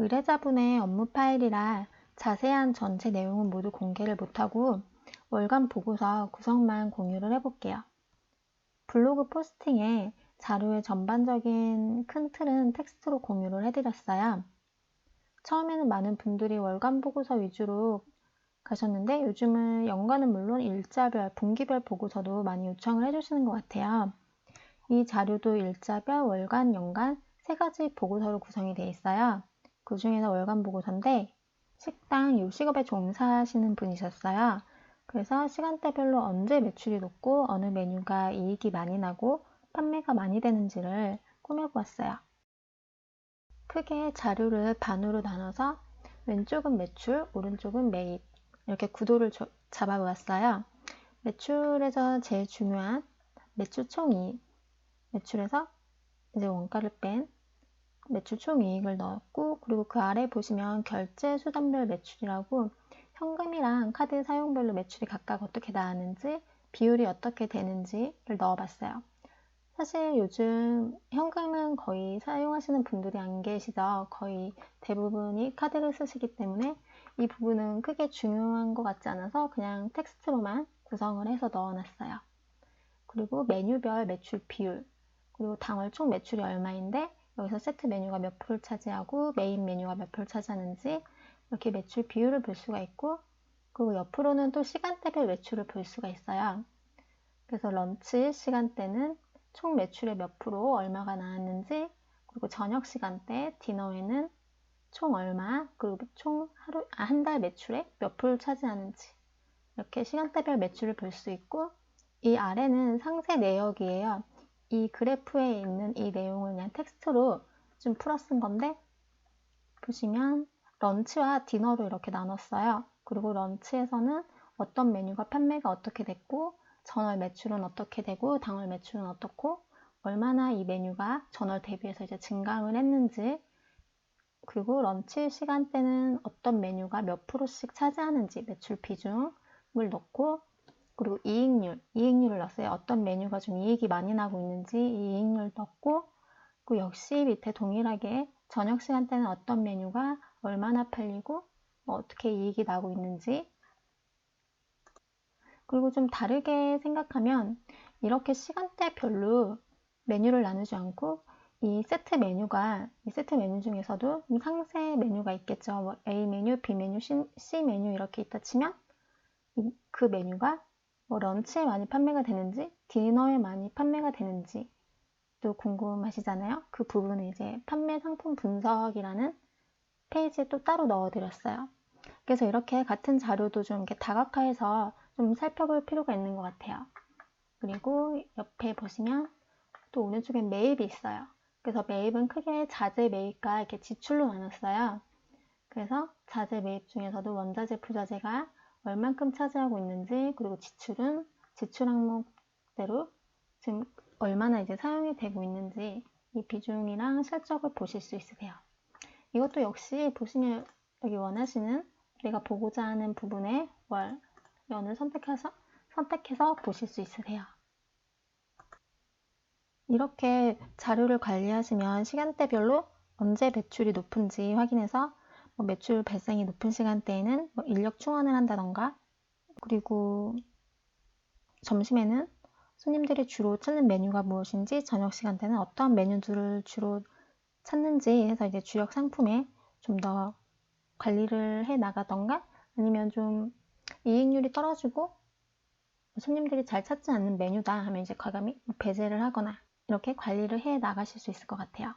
의뢰자분의 업무 파일이라 자세한 전체 내용은 모두 공개를 못하고 월간 보고서 구성만 공유를 해볼게요. 블로그 포스팅에 자료의 전반적인 큰 틀은 텍스트로 공유를 해드렸어요. 처음에는 많은 분들이 월간 보고서 위주로 가셨는데 요즘은 연간은 물론 일자별, 분기별 보고서도 많이 요청을 해주시는 것 같아요. 이 자료도 일자별, 월간, 연간 세 가지 보고서로 구성이 되어 있어요. 그 중에서 월간 보고서인데 식당 요식업에 종사하시는 분이셨어요. 그래서 시간대별로 언제 매출이 높고 어느 메뉴가 이익이 많이 나고 판매가 많이 되는지를 꾸며보았어요. 크게 자료를 반으로 나눠서 왼쪽은 매출, 오른쪽은 매입 이렇게 구도를 잡아보았어요. 매출에서 제일 중요한 매출 총이익 매출에서 이제 원가를 뺀 매출 총 이익을 넣었고 그리고 그 아래 보시면 결제 수단별 매출이라고 현금이랑 카드 사용별로 매출이 각각 어떻게 나왔는지 비율이 어떻게 되는지를 넣어봤어요. 사실 요즘 현금은 거의 사용하시는 분들이 안 계시죠. 거의 대부분이 카드를 쓰시기 때문에 이 부분은 크게 중요한 것 같지 않아서 그냥 텍스트로만 구성을 해서 넣어놨어요. 그리고 메뉴별 매출 비율, 그리고 당월 총 매출이 얼마인데 여기서 세트 메뉴가 몇 프로를 차지하고 메인 메뉴가 몇 프로를 차지하는지 이렇게 매출 비율을 볼 수가 있고 그리고 옆으로는 또 시간대별 매출을 볼 수가 있어요. 그래서 런치 시간대는 총 매출의 몇 프로 얼마가 나왔는지 그리고 저녁 시간대 디너에는 총 얼마 그리고 총 하루 아, 한 달 매출의 몇 프로를 차지하는지 이렇게 시간대별 매출을 볼 수 있고 이 아래는 상세 내역이에요. 이 그래프에 있는 이 내용을 그냥 텍스트로 좀 풀어 쓴 건데 보시면 런치와 디너로 이렇게 나눴어요. 그리고 런치에서는 어떤 메뉴가 판매가 어떻게 됐고 전월 매출은 어떻게 되고 당월 매출은 어떻고 얼마나 이 메뉴가 전월 대비해서 이제 증강을 했는지 그리고 런치 시간대는 어떤 메뉴가 몇 프로씩 차지하는지 매출 비중을 넣고 그리고 이익률, 이익률을 넣었어요. 어떤 메뉴가 좀 이익이 많이 나고 있는지 이익률 넣고 그 역시 밑에 동일하게 저녁 시간대는 어떤 메뉴가 얼마나 팔리고 뭐 어떻게 이익이 나고 있는지 그리고 좀 다르게 생각하면 이렇게 시간대별로 메뉴를 나누지 않고 이 세트 메뉴가 이 세트 메뉴 중에서도 상세 메뉴가 있겠죠. 뭐 A 메뉴, B 메뉴, C 메뉴 이렇게 있다 치면 그 메뉴가 뭐 런치에 많이 판매가 되는지 디너에 많이 판매가 되는지 또 궁금하시잖아요. 그 부분을 이제 판매 상품 분석이라는 페이지에 또 따로 넣어드렸어요. 그래서 이렇게 같은 자료도 좀 이렇게 다각화해서 좀 살펴볼 필요가 있는 것 같아요. 그리고 옆에 보시면 또 오른쪽에 매입이 있어요. 그래서 매입은 크게 자재 매입과 이렇게 지출로 나눴어요. 그래서 자재 매입 중에서도 원자재, 부자재가 얼만큼 차지하고 있는지 그리고 지출은 지출 항목대로 지금 얼마나 이제 사용이 되고 있는지 이 비중이랑 실적을 보실 수 있으세요. 이것도 역시 보시면 여기 원하시는 우리가 보고자 하는 부분의 월, 연을 선택해서, 선택해서 보실 수 있으세요. 이렇게 자료를 관리하시면 시간대별로 언제 매출이 높은지 확인해서 뭐 매출 발생이 높은 시간대에는 뭐 인력 충원을 한다던가 그리고 점심에는 손님들이 주로 찾는 메뉴가 무엇인지 저녁 시간대는 어떠한 메뉴들을 주로 찾는지 해서 이제 주력 상품에 좀 더 관리를 해 나가던가 아니면 좀 이익률이 떨어지고 손님들이 잘 찾지 않는 메뉴다 하면 이제 과감히 배제를 하거나 이렇게 관리를 해 나가실 수 있을 것 같아요.